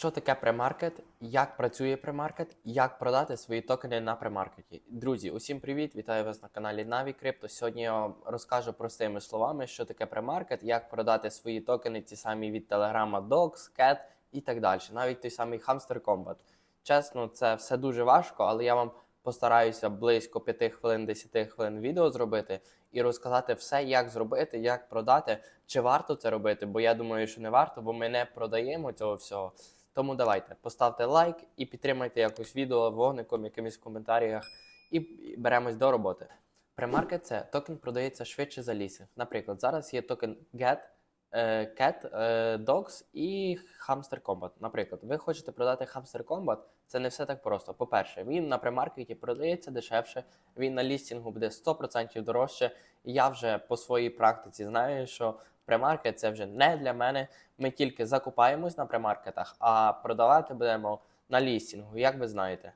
Що таке премаркет? Як працює премаркет? Як продати свої токени на премаркеті? Друзі, усім привіт! Вітаю вас на каналі Navi Crypto. Сьогодні я вам розкажу простими словами, що таке премаркет, як продати свої токени, ті самі від Telegram, Dox, Cat і так далі. Навіть той самий Hamster Combat. Чесно, це все дуже важко, але я вам постараюся близько 5 хвилин, 10 хвилин відео зробити і розказати все, як зробити, як продати, чи варто це робити, бо я думаю, що не варто, бо ми не продаємо цього всього. Тому давайте поставте лайк і підтримайте якось відео вогником, якимось в коментарях, і беремось до роботи. Премаркет це токен продається швидше за лісинг. Наприклад, зараз є токен GET, е, Cat, е, Dogs і Hamster Combat. Наприклад, ви хочете продати Hamster Combat, це не все так просто. По-перше, він на премаркеті продається дешевше, він на лістінгу буде 100% дорожче. Я вже по своїй практиці знаю, що премаркет це вже не для мене. Ми тільки закупаємось на премаркетах, а продавати будемо на лістінгу, як ви знаєте.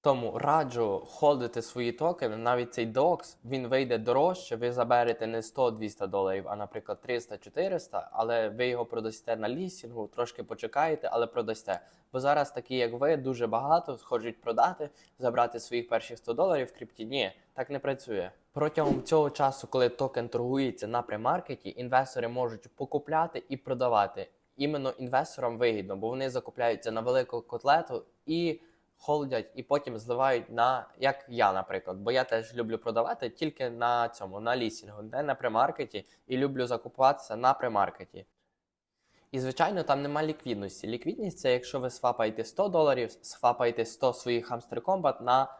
Тому раджу холдити свої токени, навіть цей DOX, він вийде дорожче, ви заберете не 100-200 доларів, а, наприклад, 300-400, але ви його продасте на лістінгу, трошки почекаєте, але продасте. Бо зараз такі, як ви, дуже багато хочуть продати, забрати своїх перших 100 доларів в крипті. Ні, так не працює. Протягом цього часу, коли токен торгується на премаркеті, інвестори можуть покупляти і продавати. Іменно інвесторам вигідно, бо вони закупляються на велику котлету і холдять, і потім зливають на як я, наприклад. Бо я теж люблю продавати тільки на цьому, на лісінгу, не на премаркеті, і люблю закупуватися на премаркеті. І, звичайно, там нема ліквідності. Ліквідність це якщо ви свапаєте 100 доларів, свапаєте 100 своїх Hamster Combat на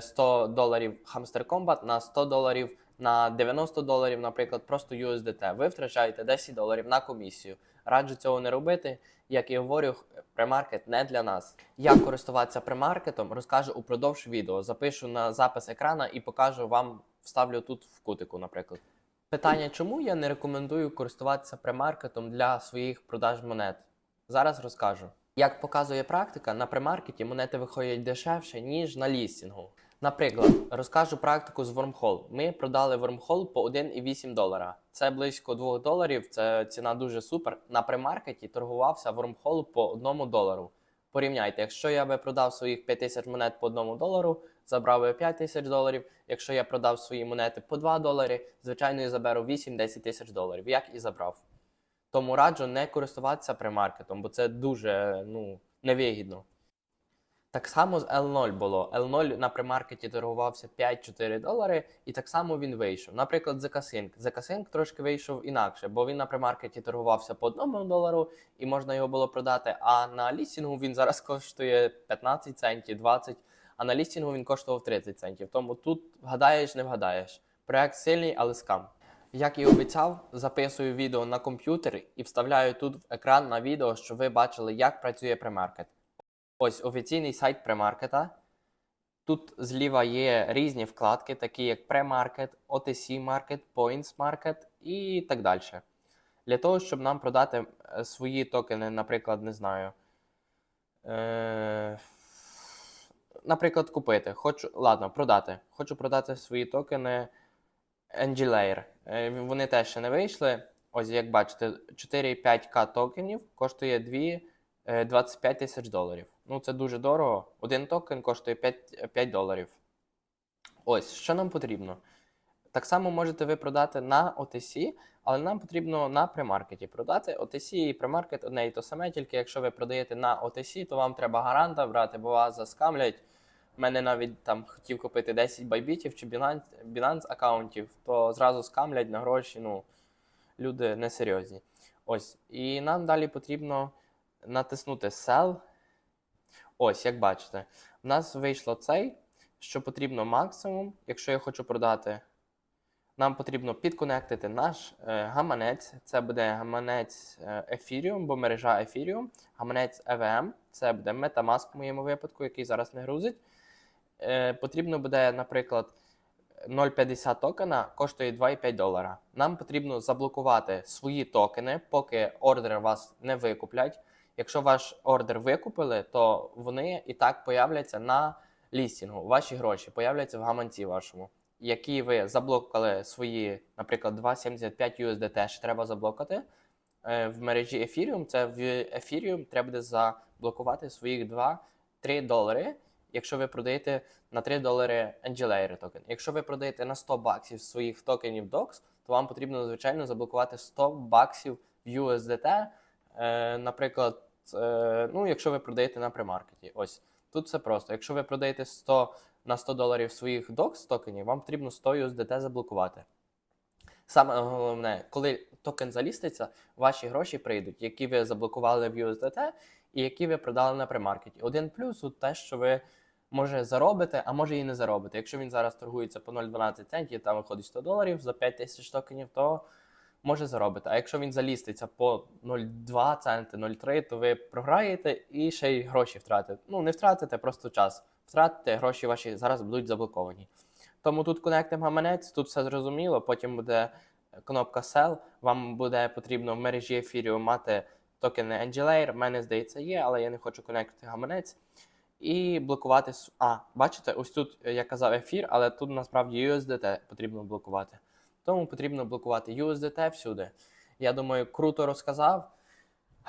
100 доларів Hamster Combat, на 100 доларів, на 90 доларів, наприклад, просто USDT. Ви втрачаєте 10 доларів на комісію. Раджу цього не робити. Як і говорю, премаркет не для нас. Як користуватися премаркетом, розкажу упродовж відео. Запишу на запис екрана і покажу вам, вставлю тут в кутику, наприклад. Питання, чому я не рекомендую користуватися премаркетом для своїх продаж монет? Зараз розкажу. Як показує практика, на премаркеті монети виходять дешевше, ніж на лістінгу. Наприклад, розкажу практику з Wormhole. Ми продали Wormhole по 1,8 долара. Це близько 2 доларів, це ціна дуже супер. На премаркеті торгувався Wormhole по 1 долару. Порівняйте, якщо я би продав своїх 5 тисяч монет по 1 долару, забрав би 5 тисяч доларів. Якщо я продав свої монети по 2 долари, звичайно, я заберу 8-10 тисяч доларів, як і забрав. Тому раджу не користуватися премаркетом, бо це дуже ну, невигідно. Так само з L0 було. L0 на премаркеті торгувався 5-4 долари, і так само він вийшов. Наприклад, ZK-Sync. ZK-Sync трошки вийшов інакше, бо він на премаркеті торгувався по 1 долару і можна його було продати. А на лістінгу він зараз коштує 15 центів, 20, а на лістінгу він коштував 30 центів. Тому тут вгадаєш, не вгадаєш. Проект сильний, але скам. Як і обіцяв, записую відео на комп'ютер і вставляю тут в екран на відео, щоб ви бачили, як працює премаркет. Ось офіційний сайт премаркета. Тут зліва є різні вкладки, такі як премаркет, OTC Market, Points Market і так далі. Для того, щоб нам продати е, свої токени, наприклад, не знаю. Е... Наприклад, купити. Хочу, ладно, продати. Хочу продати свої токени NG-Layer. Е, Вони теж ще не вийшли. Ось, як бачите, 4,5К токенів коштує 2, е, 25 тисяч доларів. Ну, це дуже дорого. Один токен коштує 5, 5 доларів. Ось, що нам потрібно? Так само можете ви продати на OTC, але нам потрібно на премаркеті продати. OTC і премаркет одне і то саме, тільки якщо ви продаєте на OTC, то вам треба гаранта брати, бо вас заскамлять. У мене навіть там хотів купити 10 байбітів чи Binance, Binance аккаунтів, то зразу скамлять на гроші. Ну, люди несерйозні. Ось. І нам далі потрібно натиснути Sell. Ось, як бачите, в нас вийшло цей, що потрібно максимум, якщо я хочу продати. Нам потрібно підконектити наш е, гаманець. Це буде гаманець е, Ethereum, бо мережа Ethereum, гаманець EVM, це буде Metamask в моєму випадку, який зараз не грузить. Е, потрібно буде, наприклад, 0,50 токена коштує 2,5 долара. Нам потрібно заблокувати свої токени, поки ордери вас не викуплять. Якщо ваш ордер викупили, то вони і так появляться на лістінгу. Ваші гроші появляться в гаманці вашому, які ви заблокали свої, наприклад, 2,75 USDT, ще треба заблокати. е, в мережі Ethereum, це в Ethereum треба буде заблокувати своїх 2-3 долари, якщо ви продаєте на 3 долари Angelair токен. Якщо ви продаєте на 100 баксів своїх токенів DOX, то вам потрібно, звичайно, заблокувати 100 баксів в USDT. Е, наприклад, е, ну, якщо ви продаєте на премаркеті. Ось тут все просто. Якщо ви продаєте 100 на 100 доларів своїх DOX токенів, вам потрібно 100 USDT заблокувати. Саме головне, коли токен заліститься, ваші гроші прийдуть, які ви заблокували в USDT і які ви продали на премаркеті. Один плюс тут те, що ви може заробите, а може і не заробите. Якщо він зараз торгується по 0,12 центів, там виходить 100 доларів за 5 тисяч токенів, то може заробити. А якщо він заліститься по 0,2 центи, 0,3, то ви програєте і ще й гроші втратите. Ну, не втратите, просто час. Втратите, гроші ваші зараз будуть заблоковані. Тому тут конектим гаманець, тут все зрозуміло. Потім буде кнопка Sell. Вам буде потрібно в мережі Ethereum мати токени Angelair. В мене здається є, але я не хочу конектити гаманець. І блокувати. А, бачите, ось тут е, я казав ефір, але тут насправді USDT потрібно блокувати. Тому потрібно блокувати USDT всюди. Я думаю, круто розказав.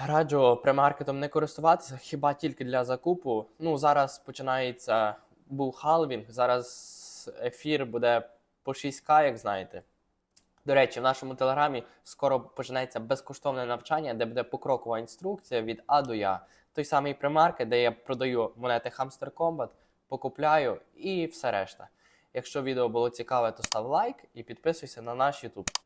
Раджу премаркетом не користуватися, хіба тільки для закупу. Ну, зараз починається був халвінг, зараз ефір буде по 6К, як знаєте. До речі, в нашому телеграмі скоро почнеться безкоштовне навчання, де буде покрокова інструкція від А до Я. Той самий примарки, де я продаю монети Hamster Combat, покупляю і все решта. Якщо відео було цікаве, то став лайк і підписуйся на наш YouTube.